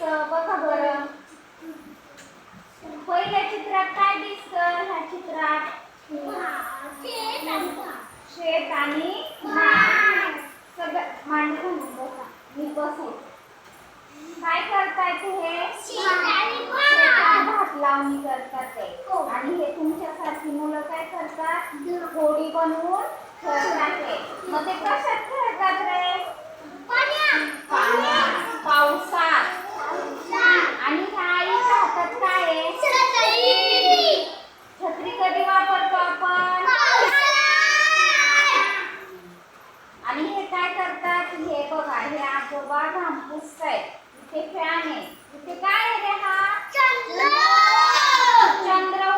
बघा बरं. पहिल्या चित्रात काय दिसल ह्या चित्रात शेत आणि सगळं मांडलं बघा मी बसून काय करतात हे? भात लावणी करतात ते. आणि हे तुमच्यासारखी मुलं काय करतात? गोडी बनवून ठेवतात आजोबा घाम पुसतायत इथे फॅन आहे. इथे काय आहे रे हा? चंद्र!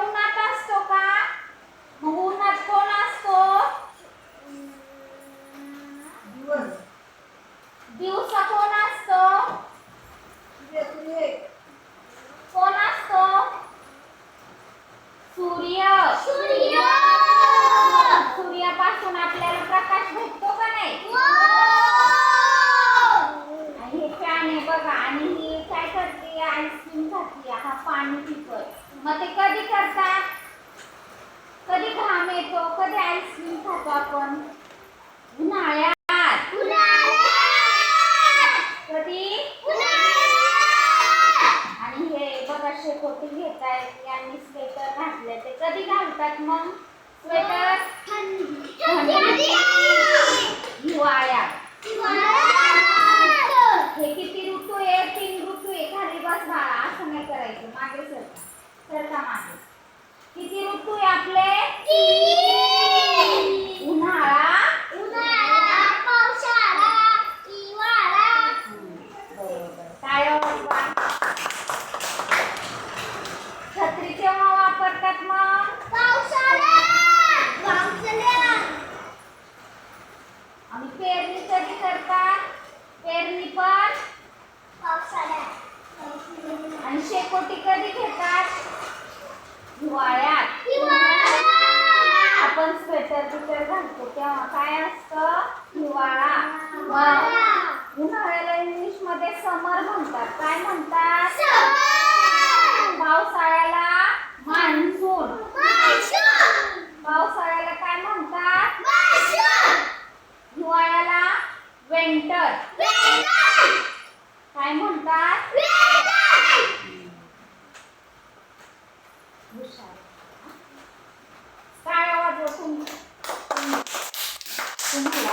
उन्हात असतो का? मग उन्हात कोण असतो? दिवसा. कोण असतो? कोण असतो? सूर्य! सूर्यापासून आपल्याला प्रकाश भेटतो का नाही आणि हे फॅन आहे बघा आणि ही काय करते? आईस्क्रीम खाते. हा पाणी पितोय. मग ते कधी करतात कधी घाम येतो? कधी आईस्क्रीम खातो आपण? उन्हाळ्यात. कधी? आणि हे बघा शेकोटी घेत आहेत यांनी स्वेटर घातले ते कधी घालतात मग? स्वेटर हिवाळ्यात हे किती ऋतू आहे तीन ऋतू आहे खाली बस बाळा असं नाही करायचं मागे सरका. सरका मागे. किती ऋतू आहे आपले उन्हाळा? बरोबर. टाळ्या वाजवा छत्री केव्हा वापरतात मग? आणि पेरणी कधी करतात पेरणी पण? आणि शेकोटी कधी घेतात? हिवाळ्यात. आपण स्वेटर बिटर घालतो तेव्हा काय असतं? हिवाळा. उन्हाळ्याला इंग्लिशमध्ये समर म्हणतात. काय म्हणतात? पावसाळ्याला मान्सून पावसाळ्याला काय म्हणतात? हिवाळ्याला विंटर काय म्हणतात? टाळ्या वाजवा तुम- तुम- तुम्हाला